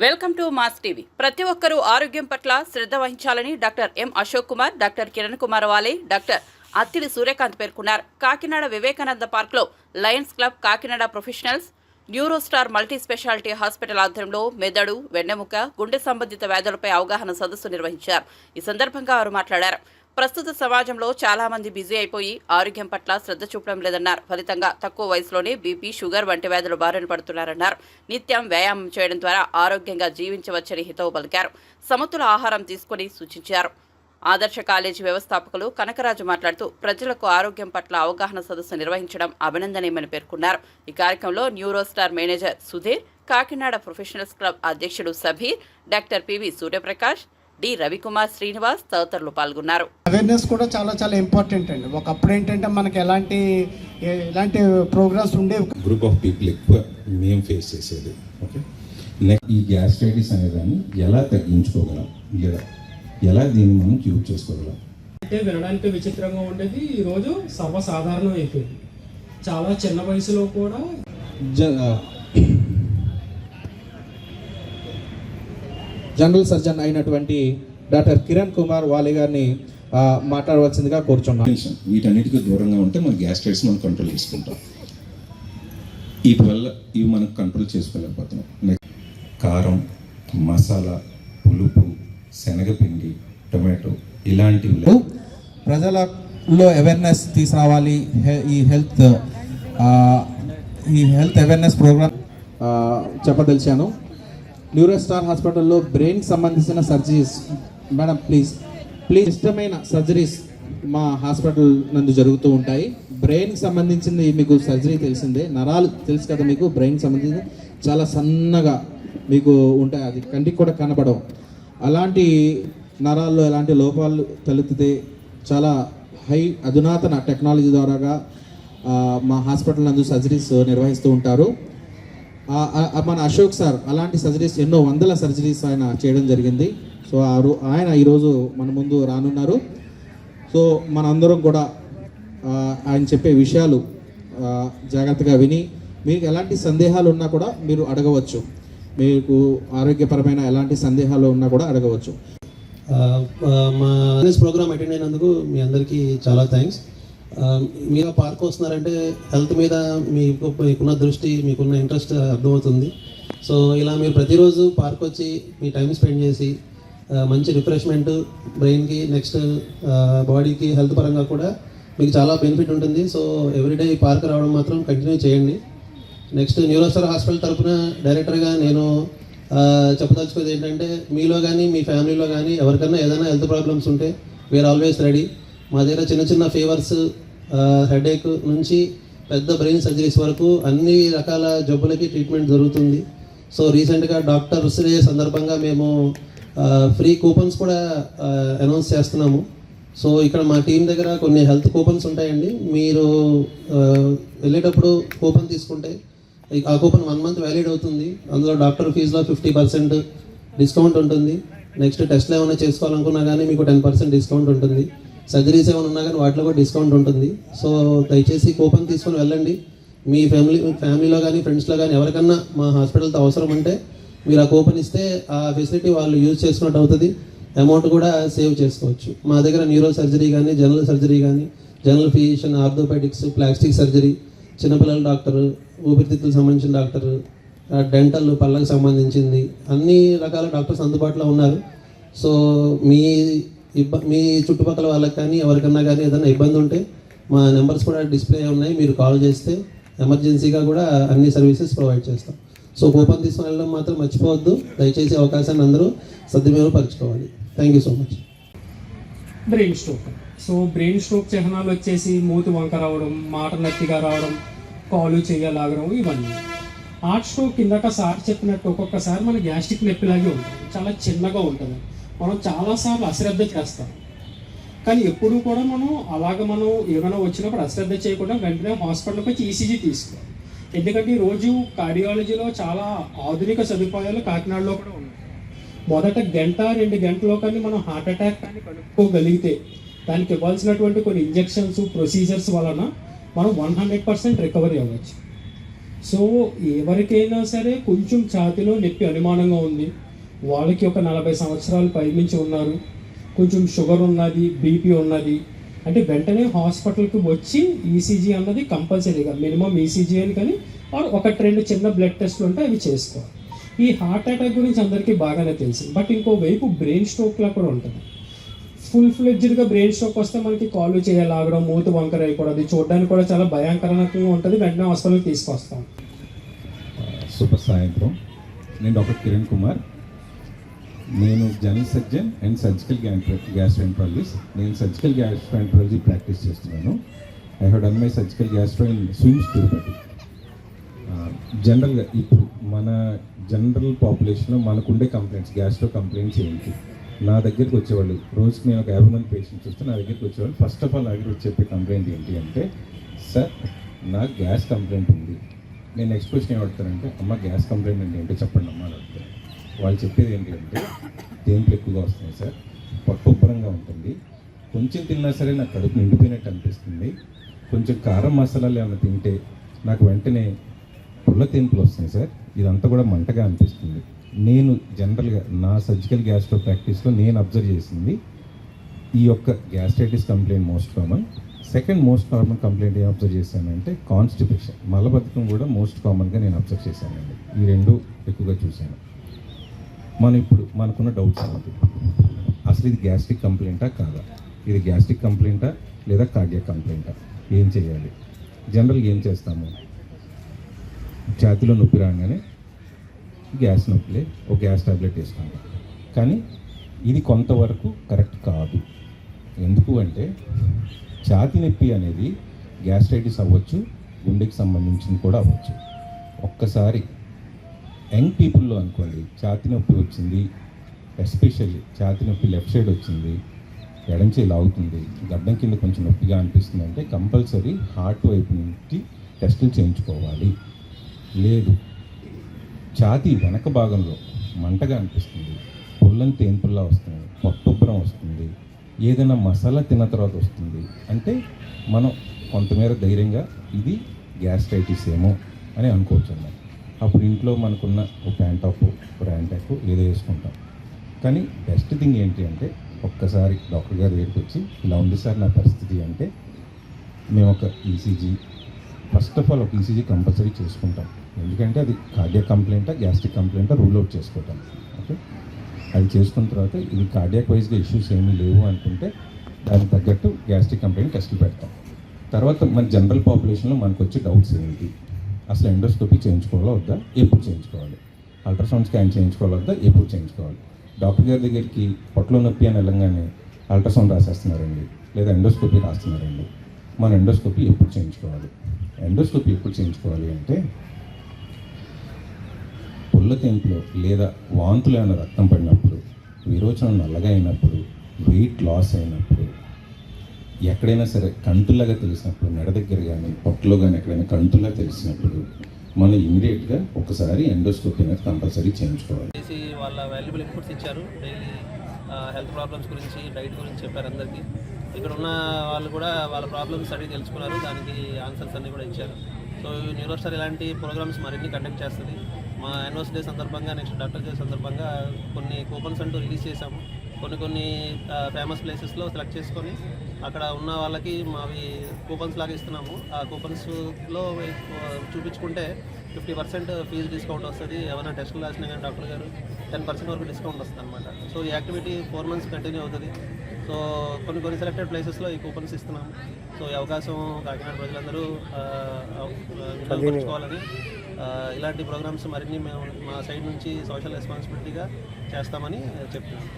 Welcome to mass TV. ప్రతి ఒక్కరూ ఆరోగ్యం పట్ల శ్రద్ధ వహించాలని doctor M Ashok Kumar doctor Kiran Kumar Vale doctor Attidi Suryakant పేర్కొన్నారు. కాకినాడ వివేకానంద పార్క్లో lions club Kakinada professionals Neurostar multi speciality hospital ఆధ్వర్యంలో మెదడు వెన్నెముక గుండె సంబంధిత వ్యాధులపై అవగాహన సదస్సు నిర్వహించారు. ఈ సందర్భంగా వారు మాట్లాడారు. ప్రస్తుత సమాజంలో చాలా మంది బిజీ అయిపోయి ఆరోగ్యం పట్ల శ్రద్ధ చూపడం లేదన్నారు. ఫలితంగా తక్కువ వయసులోనే బీపీ షుగర్ వంటి వ్యాధులు బారిన పడుతున్నారన్నారు. నిత్యం వ్యాయామం చేయడం ద్వారా ఆరోగ్యంగా జీవించవచ్చని హితవు పలికారు. సమతుల ఆహారం తీసుకుని సూచించారు. ఆదర్శ కాలేజీ వ్యవస్థాపకులు కనకరాజు మాట్లాడుతూ ప్రజలకు ఆరోగ్యం పట్ల అవగాహన సదస్సు నిర్వహించడం అభినందనీయమని పేర్కొన్నారు. ఈ కార్యక్రమంలో Neurostar manager Sudheer Kakinada professionals club అధ్యక్షుడు Sabeer doctor P V Suryaprakash D Ravikumar Srinivas తదితరులు పాల్గొన్నారు. అవేర్నెస్ కూడా చాలా చాలా ఇంపార్టెంట్ అండి. ఒకప్పుడు ఏంటంటే మనకి ఎలాంటి ఎలాంటి ప్రోగ్రామ్స్ ఉండేవి గ్రూప్ ఆఫ్ పీపుల్ ఎక్కువ మేము ఫేస్ చేసేది. ఓకే ఈ గ్యాస్ట్రైటిస్ అనేదాన్ని ఎలా తగ్గించుకోగలం? లేదా ఎలా దీన్ని మనం క్యూర్ చేసుకోగలం? అంటే వినడానికి విచిత్రంగా ఉండేది ఈరోజు సర్వసాధారణం అయిపోయింది చాలా చిన్న వయసులో కూడా జనరల్ సర్జన్ అయినటువంటి డాక్టర్ కిరణ్ కుమార్ వాలి గారిని ఆ, మాట్లాడవలసిందిగా కోరుచున్నాను. వీటన్నిటికీ దూరంగా ఉంటే మన గ్యాస్ట్రైటిస్ మనం కంట్రోల్ చేసుకుంటాం. వీటి వల్ల ఇవి మనం కంట్రోల్ చేసుకోలేకపోతున్నాం. నెక్స్ట్ కారం మసాలా పులుపు శనగపిండి టొమాటో ఇలాంటివి లే- ప్రజలలో అవేర్నెస్ తీసుకురావాలి. ఈ హెల్త్ ఆ, ఈ హెల్త్ అవేర్నెస్ ప్రోగ్రామ్ చెప్పదలిచాను. న్యూరోస్టార్ హాస్పిటల్లో బ్రెయిన్కి సంబంధించిన సర్జరీస్. మేడం ప్లీజ్ ప్లీజ్ ఇష్టమైన సర్జరీస్ మా హాస్పిటల్ నందు జరుగుతూ ఉంటాయి. బ్రెయిన్కి సంబంధించింది మీకు సర్జరీ తెలిసిందే. నరాలు తెలుసు కదా మీకు బ్రెయిన్కి సంబంధించి చాలా సన్నగా మీకు ఉంటాయి. అది కంటికి కూడా కనపడవు. అలాంటి నరాల్లో ఎలాంటి లోపాలు తలెత్తితే చాలా హై అధునాతన టెక్నాలజీ ద్వారాగా మా హాస్పిటల్ నందు సర్జరీస్ నిర్వహిస్తూ ఉంటారు. మన అశోక్ సార్ అలాంటి సర్జరీస్ ఎన్నో వందల సర్జరీస్ ఆయన చేయడం జరిగింది. సో ఆ ఆయన ఈరోజు మన ముందు రానున్నారు. సో మనందరం కూడా ఆయన చెప్పే విషయాలు జాగ్రత్తగా విని మీకు ఎలాంటి సందేహాలు ఉన్నా కూడా మీరు అడగవచ్చు. మీకు ఆరోగ్యపరమైన ఎలాంటి సందేహాలు ఉన్నా కూడా అడగవచ్చు. మా ప్రోగ్రామ్ అటెండ్ అయినందుకు మీ అందరికీ చాలా థ్యాంక్స్ మీరు పార్క్ వస్తున్నారంటే హెల్త్ మీద మీకు మీకున్న దృష్టి మీకున్న ఇంట్రెస్ట్ అర్థమవుతుంది. సో ఇలా మీరు ప్రతిరోజు పార్క్ వచ్చి మీ టైం స్పెండ్ చేసి మంచి రిఫ్రెష్మెంట్ బ్రెయిన్కి నెక్స్ట్ బాడీకి హెల్త్ పరంగా కూడా మీకు చాలా బెనిఫిట్ ఉంటుంది. సో ఎవ్రీడే ఈ పార్క్ రావడం మాత్రం కంటిన్యూ చేయండి. నెక్స్ట్ న్యూరోస్టార్ హాస్పిటల్ తరఫున డైరెక్టర్గా నేను ఆ, చెప్పదలుచుకోది ఏంటంటే మీలో కానీ మీ ఫ్యామిలీలో కానీ ఎవరికైనా ఏదైనా హెల్త్ ప్రాబ్లమ్స్ ఉంటే వీఆర్ ఆల్వేస్ రెడీ మా దగ్గర చిన్న చిన్న ఫీవర్స్ హెడేక్ నుంచి పెద్ద బ్రెయిన్ సర్జరీస్ వరకు అన్ని రకాల జబ్బులకి ట్రీట్మెంట్ జరుగుతుంది. సో రీసెంట్గా డాక్టర్స్ డే సందర్భంగా మేము ఫ్రీ కూపన్స్ కూడా అనౌన్స్ చేస్తున్నాము. సో ఇక్కడ మా టీం దగ్గర కొన్ని హెల్త్ కూపన్స్ ఉంటాయండి. మీరు వెళ్ళేటప్పుడు కూపన్ తీసుకుంటే ఆ కూపన్ వన్ మంత్ వ్యాలిడ్ అవుతుంది. అందులో డాక్టర్ ఫీజులో ఫిఫ్టీ పర్సెంట్ డిస్కౌంట్ ఉంటుంది. నెక్స్ట్ టెస్ట్లు ఏమైనా చేసుకోవాలనుకున్నా కానీ మీకు టెన్ పర్సెంట్ డిస్కౌంట్ ఉంటుంది. సర్జరీస్ ఏమైనా ఉన్నా కానీ వాటిలో కూడా డిస్కౌంట్ ఉంటుంది. సో దయచేసి కూపన్ తీసుకొని వెళ్ళండి. మీ ఫ్యామిలీ ఫ్యామిలీలో కానీ ఫ్రెండ్స్లో కానీ ఎవరికన్నా మా హాస్పిటల్తో అవసరం ఉంటే మీరు ఆ కూపన్ ఇస్తే ఆ ఫెసిలిటీ వాళ్ళు యూజ్ చేసుకున్నట్టు అవుతుంది. అమౌంట్ కూడా సేవ్ చేసుకోవచ్చు. మా దగ్గర న్యూరో సర్జరీ కానీ జనరల్ సర్జరీ కానీ general physician orthopedics plastic surgery చిన్నపిల్లల డాక్టర్ ఊపిరితిత్తులకు సంబంధించిన డాక్టర్ డెంటల్ పళ్ళకు సంబంధించింది అన్ని రకాల డాక్టర్స్ అందుబాటులో ఉన్నారు. సో మీ ఇబ్బ మీ చుట్టుపక్కల వాళ్ళకి కానీ ఎవరికన్నా కానీ ఏదైనా ఇబ్బంది ఉంటే మా నెంబర్స్ కూడా డిస్ప్లే ఉన్నాయి. మీరు కాల్ చేస్తే ఎమర్జెన్సీగా కూడా అన్ని సర్వీసెస్ ప్రొవైడ్ చేస్తాం. సో కూపన్ తీసుకుని వెళ్ళడం మాత్రం మర్చిపోవద్దు. దయచేసి అవకాశాన్ని అందరూ సద్వినియోగపరచుకోవాలి thank you so much brain stroke so brain stroke చిహ్నాలు వచ్చేసి మూతి వంక రావడం మాట నత్తిగా రావడం కాలు చేయలాగడం ఇవన్నీ. హార్ట్ స్ట్రోక్ ఇందాక సార్ చెప్పినట్టు ఒక్కొక్కసారి మన గ్యాస్ట్రిక్ నొప్పిలాగే ఉంటుంది. చాలా చిన్నగా ఉంటుంది. మనం చాలాసార్లు అశ్రద్ధ చేస్తాం. కానీ ఎప్పుడు కూడా మనం అలాగ మనం ఏమైనా వచ్చినప్పుడు అశ్రద్ధ చేయకుండా వెంటనే హాస్పిటల్కి వచ్చి ఈసీజీ తీసుకోవాలి ఎందుకంటే రోజు కార్డియాలజీలో చాలా ఆధునిక సదుపాయాలు కాకినాడలో కూడా ఉన్నాయి. మొదట గంట రెండు గంటలో కానీ మనం హార్ట్ అటాక్ కానీ కనుక్కోగలిగితే దానికి ఇవ్వాల్సినటువంటి కొన్ని ఇంజెక్షన్స్ ప్రొసీజర్స్ వలన మనం వన్ హండ్రెడ్ పర్సెంట్ రికవరీ అవ్వచ్చు. సో ఎవరికైనా సరే కొంచెం ఛాతిలో నొప్పి అనుమానంగా ఉంది. వాళ్ళకి ఒక నలభై సంవత్సరాలు పైమించి ఉన్నారు. కొంచెం షుగర్ ఉన్నది బీపీ ఉన్నది. అంటే వెంటనే హాస్పిటల్కి వచ్చి ఈసీజీ అన్నది కంపల్సరీగా మినిమం ఈసీజీ అని కానీ ఆర్ ఒకటి రెండు చిన్న బ్లడ్ టెస్ట్లు ఉంటే అవి చేసుకోవాలి. ఈ హార్ట్ అటాక్ గురించి అందరికీ బాగానే తెలుసు. బట్ ఇంకో వైపు బ్రెయిన్ స్ట్రోక్లా కూడా ఉంటుంది. ఫుల్ ఫ్లెడ్జ్డ్గా బ్రెయిన్ స్ట్రోక్ వస్తే మనకి కాళ్ళు చేయలాగడం మూతి వంకర అయిపోవడం అది చూడడానికి కూడా చాలా భయంకరంగా ఉంటుంది. వెంటనే హాస్పిటల్కి తీసుకొస్తాం. శుభ సాయంత్రం. నేను డాక్టర్ కిరణ్ కుమార్. నేను general surgeon and surgical gastroenterologist. నేను సర్జికల్ గ్యాస్ట్రోఎంట్రాలజీ ప్రాక్టీస్ చేస్తున్నాను. I have done my surgical gastro in SVIMS Tirupati జనరల్గా ఇప్పుడు మన జనరల్ పాపులేషన్లో మనకుండే కంప్లైంట్స్ గ్యాస్ట్రో కంప్లైంట్స్ ఏంటి? నా దగ్గరికి వచ్చేవాళ్ళు రోజుకి నేను ఒక యాభై మంది పేషెంట్స్ వస్తే నా దగ్గరికి వచ్చేవాళ్ళు ఫస్ట్ ఆఫ్ ఆల్ నా దగ్గర చెప్పే కంప్లైంట్ ఏంటి అంటే సార్ నాకు గ్యాస్ కంప్లైంట్ ఉంది. నేను నెక్స్ట్ క్వశ్చన్ ఏం అడుగుతానంటే అమ్మ గ్యాస్ కంప్లైంట్ అంటే ఏంటో చెప్పండి అమ్మ అని అడుగుతాను వాళ్ళు చెప్పేది ఏంటి అంటే తేంపులు ఎక్కువగా వస్తున్నాయి సార్. పొట్ట ఉంటుంది. కొంచెం తిన్నా సరే నాకు కడుపు నిండిపోయినట్టు అనిపిస్తుంది. కొంచెం కారం మసాలాలు ఏమైనా తింటే నాకు వెంటనే పుల్ల తేంపులు వస్తున్నాయి సార్. ఇదంతా కూడా మంటగా అనిపిస్తుంది. నేను జనరల్గా నా సర్జికల్ గ్యాస్ట్రో ప్రాక్టీస్లో నేను అబ్జర్వ్ చేసింది ఈ యొక్క gastritis complaint most common. Second most common complaint ఏం అబ్జర్వ్ చేశానంటే కాన్స్టిపేషన్. మలబద్ధకం కూడా మోస్ట్ కామన్గా నేను అబ్జర్వ్ చేశానండి. ఈ రెండు ఎక్కువగా చూశాను. మనం ఇప్పుడు మనకున్న డౌట్స్ ఏంటి? అసలు ఇది గ్యాస్ట్రిక్ కంప్లైంటా కాదా? ఇది గ్యాస్ట్రిక్ కంప్లైంటా లేదా కార్డియక్ కంప్లైంటా ఏం చేయాలి? జనరల్గా ఏం చేస్తాము? ఛాతిలో నొప్పి రాగానే గ్యాస్ నొప్పిలే ఒక గ్యాస్ టాబ్లెట్ వేసుకుంటాం. కానీ ఇది కొంతవరకు కరెక్ట్ కాదు. ఎందుకు అంటే ఛాతి నొప్పి అనేది గ్యాస్ట్రైటిస్ అవ్వచ్చు గుండెకి సంబంధించింది కూడా అవ్వచ్చు. ఒక్కసారి యంగ్ పీపుల్లో అనుకోండి ఛాతి నొప్పి వచ్చింది ఎస్పెషల్లీ ఛాతి నొప్పి లెఫ్ట్ సైడ్ వచ్చింది ఎడం చేయి లాగుతుంది గడ్డం కింద కొంచెం నొప్పిగా అనిపిస్తుంది అంటే కంపల్సరీ హార్ట్ వైపు నుంచి టెస్టులు చేయించుకోవాలి. లేదు ఛాతీ వెనక భాగంలో మంటగా అనిపిస్తుంది పుల్లని తేన్పుల్లా వస్తుంది పొట్టుబ్బరం వస్తుంది ఏదైనా మసాలా తిన్న తర్వాత వస్తుంది. అంటే మనం కొంతమేర ధైర్యంగా ఇది గ్యాస్ట్రైటిస్ ఏమో అని అనుకోవచ్చు అన్నమాట అప్పుడు ఇంట్లో మనకున్న ఒక ప్యాంటాప్ ర్యాంటాక్ ఏదో వేసుకుంటాం. కానీ బెస్ట్ థింగ్ ఏంటి అంటే ఒక్కసారి డాక్టర్ గారి దగ్గరికి వచ్చి ఇలా ఉంది సార్ నా పరిస్థితి అంటే మేము ఒక ఈసీజీ ఫస్ట్ ఆఫ్ ఆల్ ఒక ఈసీజీ కంపల్సరీ చేసుకుంటాం. ఎందుకంటే అది కార్డియాక్ కంప్లైంటా గ్యాస్ట్రిక్ కంప్లైంటా రూల్ అవుట్ చేసుకుంటాం ఓకే అది చేసుకున్న తర్వాత ఇది కార్డియాక్ వైజ్గా ఇష్యూస్ ఏమీ లేవు అనుకుంటే దానికి తగ్గట్టు గ్యాస్ట్రిక్ కంప్లైంట్ టెస్టులు పెడతాం. తర్వాత మన జనరల్ పాపులేషన్లో మనకు వచ్చే డౌట్స్ ఏంటి? అసలు ఎండోస్కోపీ చేయించుకోవాలా వద్దా? ఎప్పుడు చేయించుకోవాలి? అల్ట్రాసౌండ్ స్కాన్ చేయించుకోవాలా వద్దా? ఎప్పుడు చేయించుకోవాలి? డాక్టర్ గారి దగ్గరికి పొట్టలో నొప్పి అని వెళ్ళంగానే అల్ట్రాసౌండ్ రాసేస్తున్నారండి లేదా ఎండోస్కోపీ రాస్తున్నారండి. మన ఎండోస్కోపీ ఎప్పుడు చేయించుకోవాలి? ఎండోస్కోపీ ఎప్పుడు చేయించుకోవాలి అంటే పుల్ల తెంపులో లేదా వాంతులు ఏమైనా రక్తం పడినప్పుడు విరోచనం నల్లగా అయినప్పుడు వెయిట్ లాస్ అయినప్పుడు ఎక్కడైనా సరే కంటులాగా తెలిసినప్పుడు మెడ దగ్గర కానీ పొట్టలో కానీ ఎక్కడైనా కంటులా తెలిసినప్పుడు మనం ఇమీడియట్గా ఒకసారి ఎండోస్కోపీ అనేది కంపల్సరీ చేయించుకోవాలి. వాళ్ళ వాల్యుబుల్ ఇన్పుట్స్ ఇచ్చారు. డైలీ హెల్త్ ప్రాబ్లమ్స్ గురించి డైట్ గురించి చెప్పారు అందరికీ. ఇక్కడ ఉన్న వాళ్ళు కూడా వాళ్ళ ప్రాబ్లమ్స్ అడిగి తెలుసుకున్నారు. దానికి ఆన్సర్స్ అన్నీ కూడా ఇచ్చారు. సో న్యూరోస్టార్ ఇలాంటి ప్రోగ్రామ్స్ మరిన్ని కండక్ట్ చేస్తుంది. మా యానివర్సరీ డే సందర్భంగా నెక్స్ట్ డాక్టర్ డే సందర్భంగా కొన్ని కూపన్స్ అంటూ రిలీజ్ చేశాము. కొన్ని కొన్ని ఫేమస్ ప్లేసెస్లో సెలెక్ట్ చేసుకొని అక్కడ ఉన్న వాళ్ళకి మావి కూపన్స్ లాగా ఇస్తున్నాము. ఆ కూపన్స్లో చూపించుకుంటే ఫిఫ్టీ పర్సెంట్ ఫీజు డిస్కౌంట్ వస్తుంది. ఏమైనా టెస్టులు రాసినా కానీ డాక్టర్ గారు టెన్ పర్సెంట్ వరకు డిస్కౌంట్ వస్తుంది అనమాట సో ఈ యాక్టివిటీ ఫోర్ మంత్స్ కంటిన్యూ అవుతుంది. సో కొన్ని కొన్ని సెలెక్టెడ్ ప్లేసెస్లో ఈ కూపన్స్ ఇస్తున్నాము. సో ఈ అవకాశం కాకినాడ ప్రజలందరూ వినియోగించుకోవాలని ఆ, ఇలాంటి ప్రోగ్రామ్స్ మరిన్ని మేము మా సైడ్ నుంచి సోషల్ రెస్పాన్సిబిలిటీగా చేస్తామని చెప్తున్నాము.